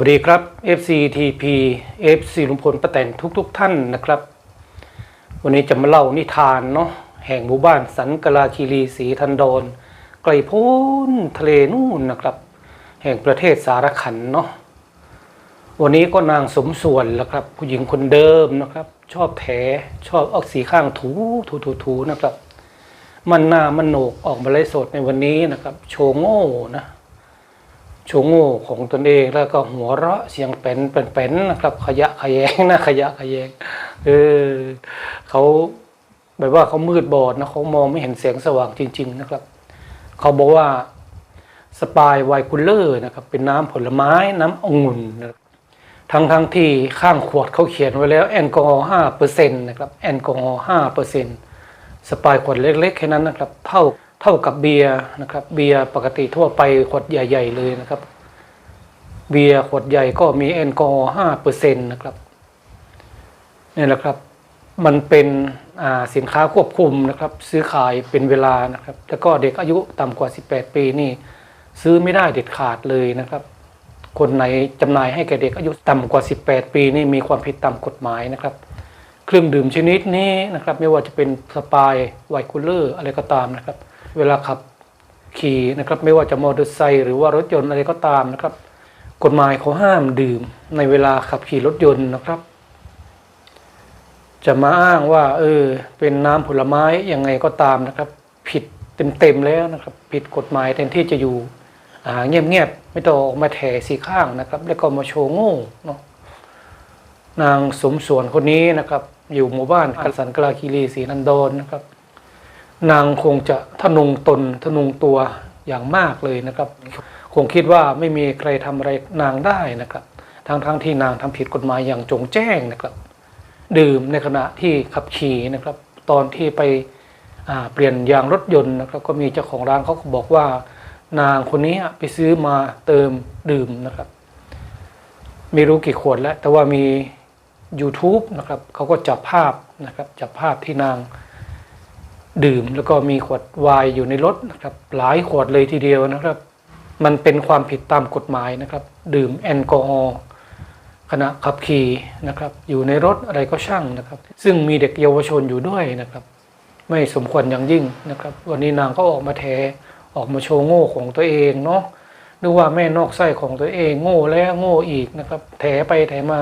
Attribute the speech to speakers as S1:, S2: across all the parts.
S1: วัสดีครับ FC TP FC ลุงพลป้าแตนทุกๆทท่านนะครับ วันนี้จะมาเล่านิทานเนาะแห่งหมู่บ้านสันกลาคีรีศรีทันดอนไกลโพ้นทะเลนู่นนะครับ แห่งประเทศสารขันเนาะวันนี้ก็นางสมส่วนแล้วครับ ผู้หญิงคนเดิมนะครับ ชอบแถชอบเอาสีข้างถูถูถูถูนะครับ มันหน้ามันโหนกออกมาไลฟ์สดในวันนี้นะครับ โชว์โง่นะ ชว์โง่ของตนเองแล้วก็หัวเราะเสียงเป็นเป็นเป็นะครับ ขยะขยงนะขยะขยงเออเขาแบบว่าเขามืดบอดนะเขามองไม่เห็นแสงสว่างจริง ๆ นะครับ เขาบอกว่าสปายไวน์คูลเลอร์นะครับ เป็นน้ำผลไม้น้ำองุ่นนะทั้งทั้งที่ข้างขวดเขาเขียนไว้แล้วแอลกอฮอล์ห้าเปอร์เซ็นต์นะครับแอลกอฮอล์ห้าเปอร์เซ็นต์สปายขวดเล็กๆแค่นั้นนะครับ เท่า เท่ากับเบียร์นะครับ เบียร์ปกติทั่วไปขวดใหญ่ ๆ เลยนะครับ เบียร์ขวดใหญ่ก็มีแอลกอฮอล์ห้าเปอร์เซ็นต์นะครับนี่แหละครับมันเป็นสินค้าควบคุมนะครับ ซื้อขายเป็นเวลานะครับ แล้วก็เด็กอายุต่ำกว่า 18 ปีนี่ ซื้อไม่ได้เด็ดขาดเลยนะครับ คนไหนจำหน่ายให้แก่เด็กอายุต่ำกว่า 18 ปีนี่มีความผิดตามกฎหมายนะครับ เครื่องดื่มชนิดนี้นะครับ ไม่ว่าจะเป็นสปายไวน์คูลเลอร์อะไรก็ตามนะครับ เวลาขับขี่นะครับ ไม่ว่าจะมอเตอร์ไซค์หรือว่ารถยนต์อะไรก็ตามนะครับ กฎหมายเขาห้ามดื่มในเวลาขับขี่รถยนต์นะครับ จะมาอ้างว่า เออ เป็นน้ำผลไม้ยังไงก็ตามนะครับ ผิดเต็มๆแล้วนะครับ ผิดกฎหมายแทนที่จะอยู่เงียบๆไม่ต้องออกมาแถสีข้างนะครับ แล้วก็มาโชว์โง่เนาะนางสมส่วนคนนี้นะครับ อยู่หมู่บ้านกัสันกลาคีรีศรีนันดอนนะครับ นางคงจะทะนงตนทะนงตัวอย่างมากเลยนะครับ คงคิดว่าไม่มีใครทำอะไรนางได้นะครับ ทั้งๆทที่นางทำผิดกฎหมายอย่างจงแจ้งนะครับ ดื่มในขณะที่ขับขี่นะครับ ตอนที่ไปเปลี่ยนยางรถยนต์นะครับ ก็มีเจ้าของร้านเขาบอกว่านางคนนี้ไปซื้อมาเติมดื่มนะครับ ไม่รู้กี่ขวดแล้ว แต่ว่ามี YouTube นะครับเขาก็จับภาพนะครับจับภาพที่นางดื่มแล้วก็มีขวดไวน์อยู่ในรถนะครับหลายขวดเลยทีเดียวนะครับ มันเป็นความผิดตามกฎหมายนะครับ ดื่มแอลกอฮอล์ขณะขับขี่นะครับ อยู่ในรถอะไรก็ช่างนะครับ ซึ่งมีเด็กเยาวชนอยู่ด้วยนะครับ ไม่สมควรอย่างยิ่งนะครับ วันนี้นางก็ออกมาแถออกมาโชว์โง่ของตัวเองเนาะนึกว่าแม่นอกไส้ของตัวเอง โง่แล้วโง่อีกนะครับ แถไปแถมา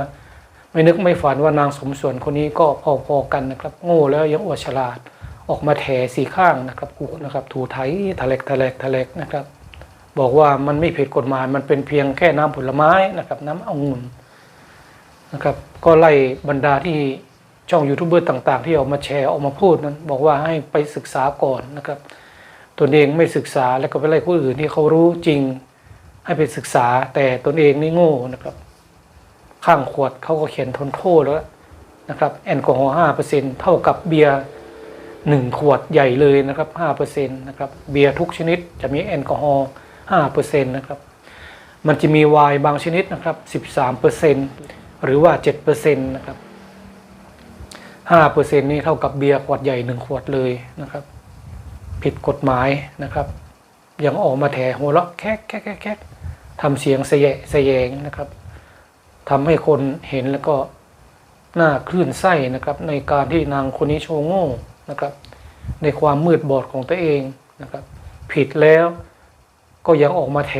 S1: ไม่นึกไม่ฝันว่านางสมส่วนคนนี้ก็พอๆกันนะครับ โง่แล้วยังอวดฉลาด ออกมาแถสีข้างนะครับกูนะครับถูไถทะเลกทะเลกทะเลกนะครับ บอกว่ามันไม่ผิดกฎหมายมันเป็นเพียงแค่น้ำผลไม้นะครับ น้ำองุ่นนะครับ ก็ไล่บรรดาที่ช่องยูทูบเบอร์ต่าง ๆ ที่ออกมาแชร์ออกมาพูดนั้น บอกว่าให้ไปศึกษาก่อนนะครับตนเองไม่ศึกษาแล้วก็ไปไล่ผู้อื่นที่เขารู้จริง ให้ไปศึกษาแต่ตนเองนี่โง่นะครับ ข้างขวดเขาก็เขียนทนโทษแล้วนะครับแอลกอฮอล์ห้าเปอร์เซ็นเท่ากับเบียร์หนึ่งขวดใหญ่เลยนะครับห้าเปอร์เซ็นตนะครับเบียร์ทุกชนิดจะมีแอลกอฮอล์ห้าเปอร์เซ็นตนะครับมันจะมีไวน์บางชนิดนะครับสิบสามเปอร์เซ็นตหรือว่าเจ็ดเปอร์เซ็นตนะครับห้าเปอร์เซ็นนี่เท่ากับเบียร์ขวดใหญ่หนึ่งขวดเลยนะครับ ผิดกฎหมายนะครับยังออกมาแถหัวเราะแคกแคกแคกแคกทำเสียงเสยะเสยงนะครับ ทำให้คนเห็นแล้วก็หน้าคลื่นไส้นะครับ ในการที่นางคนนี้โชว์โง่นะครับ ในความมืดบอดของตัวเองนะครับ ผิดแล้วก็ยังออกมาแถ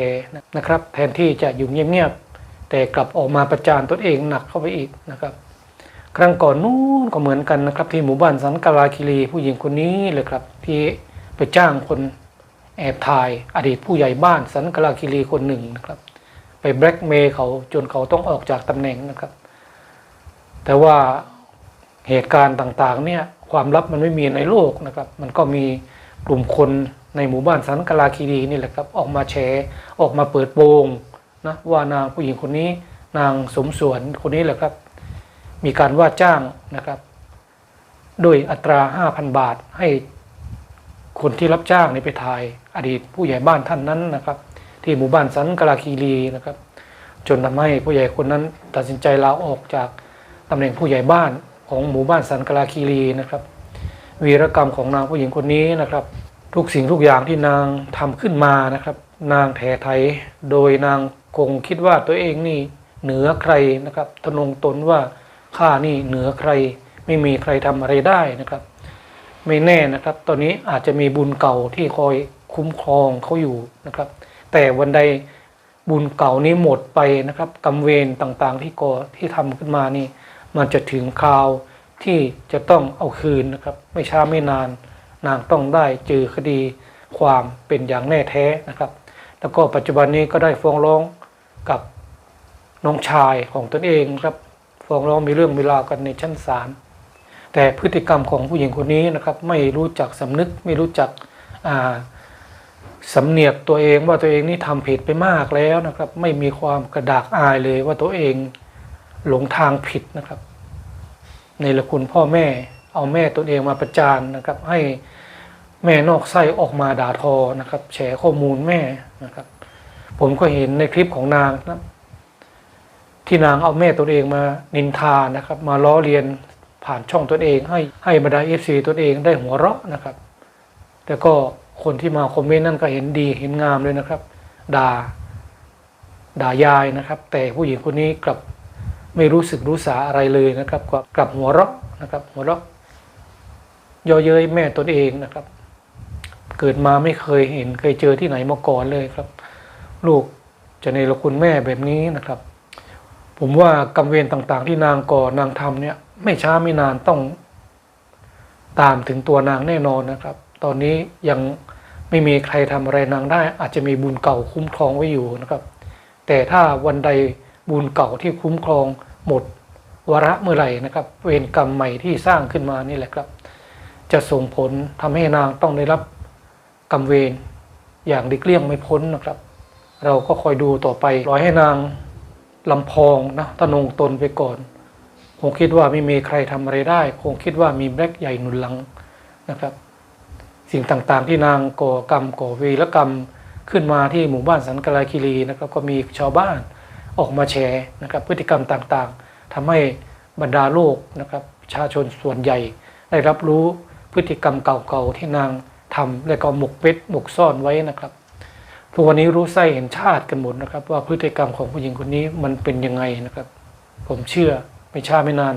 S1: นะครับ แทนที่จะอยู่เงียบๆแต่กลับออกมาประจานตนเองหนักเข้าไปอีกนะครับ ครั้งก่อนนู้นก็เหมือนกันนะครับ ที่หมู่บ้านสันกาลาคิรีผู้หญิงคนนี้เลยครับ ที่ไปจ้างคนแอบถ่ายอดีตผู้ใหญ่บ้านสันกาลาคิรีคนหนึ่งนะครับ ไปแบล็กเมย์เขาจนเขาต้องออกจากตำแหน่งนะครับ แต่ว่าเหตุการณ์ต่างๆเนี่ยความลับมันไม่มีในโลกนะครับ มันก็มีกลุ่มคนในหมู่บ้านสันกาลาคีรีนี่แหละครับ ออกมาแฉออกมาเปิดโปงนะว่านางผู้หญิงคนนี้นางสมส่วนคนนี้แหละครับ มีการว่าจ้างนะครับ โดยอัตราห้าพันบาทให้คนที่รับจ้างนี่ไปถ่ายอดีตผู้ใหญ่บ้านท่านนั้นนะครับ ที่หมู่บ้านสันกลาคีรีนะครับ จนทำให้ผู้ใหญ่คนนั้นตัดสินใจลาออกจากตำแหน่งผู้ใหญ่บ้านของหมู่บ้านสันกลาคีรีนะครับ วีรกรรมของนางผู้หญิงคนนี้นะครับ ทุกสิ่งทุกอย่างที่นางทำขึ้นมานะครับ นางแถไทยโดยนางคงคิดว่าตัวเองนี่เหนือใครนะครับทะนงตนว่าข้านี่เหนือใคร ไม่มีใครทำอะไรได้นะครับ ไม่แน่นะครับ ตอนนี้อาจจะมีบุญเก่าที่คอยคุ้มครองเขาอยู่นะครับ แต่วันใดบุญเก่านี้หมดไปนะครับกรรมเวรต่างๆ ที่ก่อที่ทำขึ้นมานี่ มันจะถึงคราวที่จะต้องเอาคืนนะครับ ไม่ช้าไม่นาน นางต้องได้เจอคดีความเป็นอย่างแน่แท้นะครับ แล้วก็ปัจจุบันนี้ก็ได้ฟ้องร้องกับน้องชายของตนเองครับฟ้องร้องมีเรื่องมีราวกันในชั้นศาลแต่พฤติกรรมของผู้หญิงคนนี้นะครับ ไม่รู้จักสำนึกไม่รู้จักอ่า สำเนียกตัวเองว่าตัวเองนี่ทำผิดไปมากแล้วนะครับ ไม่มีความกระดากอายเลยว่าตัวเองหลงทางผิดนะครับ ในละคุณพ่อแม่เอาแม่ตนเองมาประจานนะครับ ให้แม่นอกไส้ออกมาด่าทอนะครับแฉข้อมูลแม่นะครับ ผมก็เห็นในคลิปของนางนะที่นางเอาแม่ตนเองมานินทานะครับ มาล้อเลียนผ่านช่องตนเอง ให้ให้บรรดาเอฟซีตนเองได้หัวเราะนะครับแต่ก็ คนที่มาคอมเมนต์นั่นก็เห็นดีเห็นงามเลยนะครับ ด่า ด่ายายนะครับ แต่ผู้หญิงคนนี้กลับไม่รู้สึกรู้สาอะไรเลยนะครับกลับกลับหัวเราะนะครับ หัวเราะเย่อเย้ยแม่ตนเองนะครับ เกิดมาไม่เคยเห็น เคยเจอที่ไหนมาก่อนเลยครับ ลูกจะในละคุณแม่แบบนี้นะครับ ผมว่ากรรมเวรต่างๆ ที่นางก่อนางทำเนี่ย ไม่ช้าไม่นานต้อง ตามถึงตัวนางแน่นอนนะครับ ตอนนี้ยังไม่มีใครทำอะไรนางได้ อาจจะมีบุญเก่าคุ้มครองไว้อยู่นะครับ แต่ถ้าวันใดบุญเก่าที่คุ้มครองหมดวาระเมื่อไหร่นะครับ เวรกรรมใหม่ที่สร้างขึ้นมานี่แหละครับ จะส่งผลทำให้นางต้องได้รับกรรมเวรอย่างดิเกลี้ยงไม่พ้นนะครับ เราก็คอยดูต่อไปรอให้นางลำพองนะตะนงตนไปก่อน คงคิดว่าไม่มีใครทำอะไรได้ คงคิดว่ามีแบล็กใหญ่หนุนหลังนะครับ สิ่งต่างๆ ที่นางก่อกรรมก่อวีรกรรมขึ้นมาที่หมู่บ้านสันกลาคีรีนะครับก็มีชาวบ้านออกมาแชร์นะครับพฤติกรรมต่างๆทำให้บรรดาโลกนะครับประชาชนส่วนใหญ่ ได้รับรู้พฤติกรรมเก่าๆที่นางทำและก็หมกเม็ดหมกซ่อนไว้นะครับทุกวันนี้รู้ไส้เห็นชาติกันหมดนะครับ ว่าพฤติกรรมของผู้หญิงคนนี้มันเป็นยังไงนะครับ ผมเชื่อไม่ช้าไม่นาน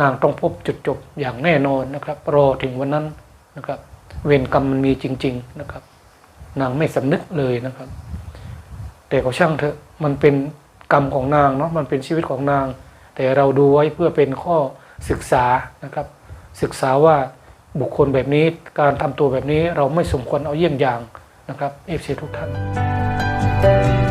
S1: นางต้องพบจุดจบอย่างแน่นอนนะครับ รอถึงวันนั้นนะครับ เวรกรรมมันมีจริง ๆนะครับ นางไม่สำนึกเลยนะครับ แต่ก็ช่างเถอะมันเป็นกรรมของนางเนาะมันเป็นชีวิตของนาง แต่เราดูไว้เพื่อเป็นข้อศึกษานะครับ ศึกษาว่าบุคคลแบบนี้การทำตัวแบบนี้เราไม่สมควรเอาเยี่ยงอย่างนะครับเอฟซีทุกท่าน